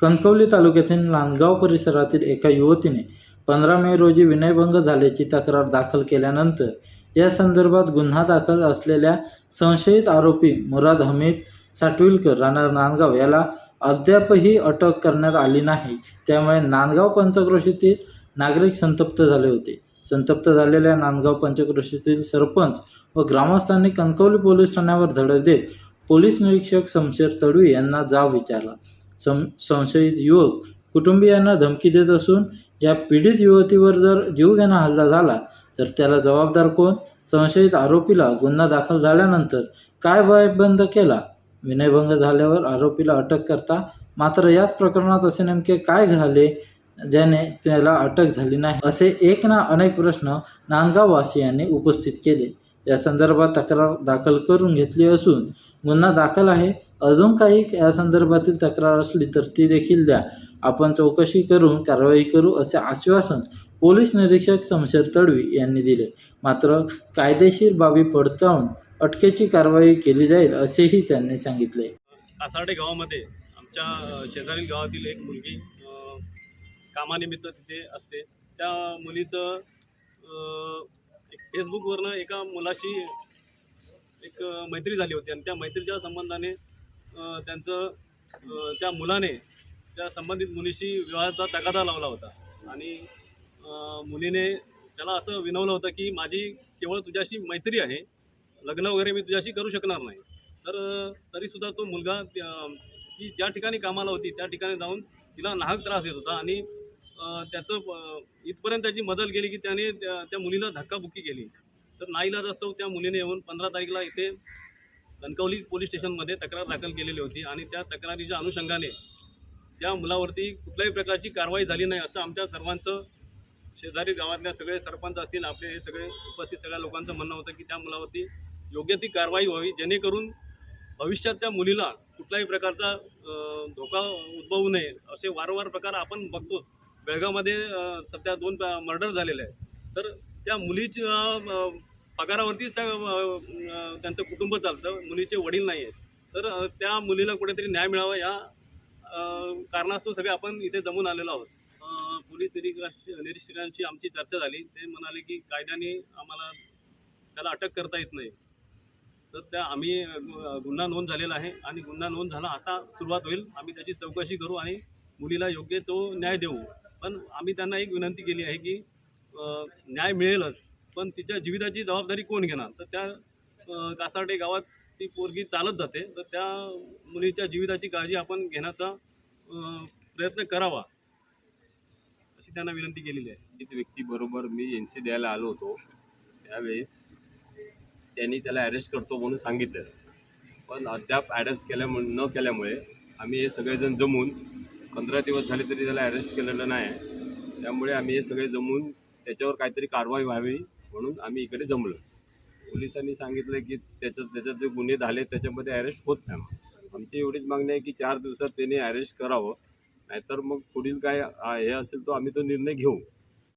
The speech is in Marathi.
कणकवली तालुक्यातील नांदगाव परिसरातील एका युवतीने पंधरा मे रोजी विनयभंग झाल्याची तक्रार दाखल केल्यानंतर या संदर्भात गुन्हा दाखल असलेल्या संशयित आरोपी मुराद हमीद साटविलकर राहणार नांदगाव याला अद्यापही अटक करण्यात आली नाही. त्यामुळे नांदगाव पंचक्रोशीतील नागरिक संतप्त झाले होते. संतप्त झालेल्या नांदगाव पंचक्रोशीतील सरपंच व ग्रामस्थांनी कणकवली पोलीस ठाण्यावर धडक देत पोलीस निरीक्षक शमशेर तडवी यांना जाब विचारला. सं संशयित युवक कुटुंबियांना धमकी देत असून या पीडित युवतीवर जर जीवघेणा हल्ला झाला तर त्याला जबाबदार कोण? संशयित आरोपीला गुन्हा दाखल झाल्यानंतर काय बंद केला? विनयभंग झाल्यावर आरोपीला अटक करता मात्र याच प्रकरणात असे नेमके काय झाले ज्याने त्याला अटक झाली नाही? असे एक ना अनेक प्रश्न नांदगाववासियांनी उपस्थित केले. या संदर्भात तक्रार दाखल करून घेतली असून गुन्हा दाखल आहे. अजून काही या संदर्भातील तक्रार असली तर ती देखील द्या. आपण चौकशी करून कारवाई करू असे आश्वासन पोलीस निरीक्षक शमशेर तडवी यांनी दिले. मात्र कायदेशीर बाबी पडताळून अटकेची कारवाई केली जाईल असेही त्यांनी सांगितले. कासार्डे गावामध्ये आमच्या शेजारील गावातील एक मुलगी कामानिमित्त तिथे असते. त्या मुलीचं एक फेसबुकवरनं एका मुलाशी एक मैत्री झाली होती आणि त्या मैत्रीच्या संबंधाने त्यांचं त्या मुलाने त्या संबंधित मुलीशी विवाहाचा तगादा लावला होता. आणि मुलीने त्याला असं विनवलं होतं की माझी केवळ तुझ्याशी मैत्री आहे लग्न वगैरे मी तुझ्याशी करू शकणार नाही. तर तरीसुद्धा तो मुलगा ती ज्या ठिकाणी कामाला होती त्या ठिकाणी जाऊन तिला नाहक त्रास देत होता आणि त्याचं इथपर्यंत त्याची मदत गेली की त्याने त्या त्या मुलीला धक्काबुक्की केली. तर नाईला असतो त्या मुलीने येऊन पंधरा तारीखला इथे कणकवली पोलीस स्टेशनमध्ये तक्रार दाखल केलेली होती आणि त्या तक्रारीच्या अनुषंगाने त्या मुलावरती कुठल्याही प्रकारची कारवाई झाली नाही असं आमच्या सर्वांचं शेजारी गावातल्या सगळे सरपंच असतील आपले हे सगळे उपस्थित सगळ्या लोकांचं म्हणणं होतं की त्या मुलावरती योग्य ती कारवाई व्हावी जेणेकरून भविष्यात त्या मुलीला कुठल्याही प्रकारचा धोका उद्भवू नये असे वारंवार प्रकार आपण बघतोच. बेळगावमध्ये सध्या दोन मर्डर झालेले आहेत. तर त्या मुलीच्या पगारावरतीच त्या त्यांचं कुटुंब चालतं मुलीचे वडील नाही आहेत. तर त्या मुलीला कुठेतरी न्याय मिळावा या कारणास्तव सगळे आपण इथे जमून आलेलो आहोत. पोलीस निरीक्षक निरीक्षकांची आमची चर्चा झाली. ते म्हणाले की कायद्याने आम्हाला त्याला अटक करता येत नाही. तर त्या आम्ही गुन्हा नोंद झालेला आहे आणि गुन्हा नोंद झाला आता सुरुवात होईल. आम्ही त्याची चौकशी करू आणि मुलीला योग्य तो न्याय देऊ. पण आम्ही त्यांना एक विनंती केली आहे की न्याय मिळेलच पण तिच्या जीविताची जबाबदारी कोण घेणार? तर त्या अ, कासार्डे गावात ती पोरगी चालत जाते. तर त्या मुलीच्या जीविताची काळजी आपण घेण्याचा प्रयत्न करावा अशी त्यांना विनंती केलेली आहे. व्यक्ती व्यक्तीबरोबर मी एन सी द्यायला आलो होतो. त्यावेळेस त्यांनी त्याला अरेस्ट करतो म्हणून सांगितलं. पण अद्याप अरेस्ट केल्यामुळे न केल्यामुळे आम्ही हे सगळेजण जमून पंधरा दिवस झाले तरी त्याला अरेस्ट केलेलं नाही त्यामुळे आम्ही हे सगळे जमून त्याच्यावर काहीतरी कारवाई व्हावी म्हणून आम्ही इकडे जमलो. पोलिसांनी सांगितलं की त्याचं त्याच्यात जे गुन्हे झाले त्याच्यामध्ये अरेस्ट होत नाही आमची एवढीच मागणी आहे की चार दिवसात त्याने अरेस्ट करावं. नाहीतर मग पुढील काय हे असेल तो आम्ही तो निर्णय घेऊ.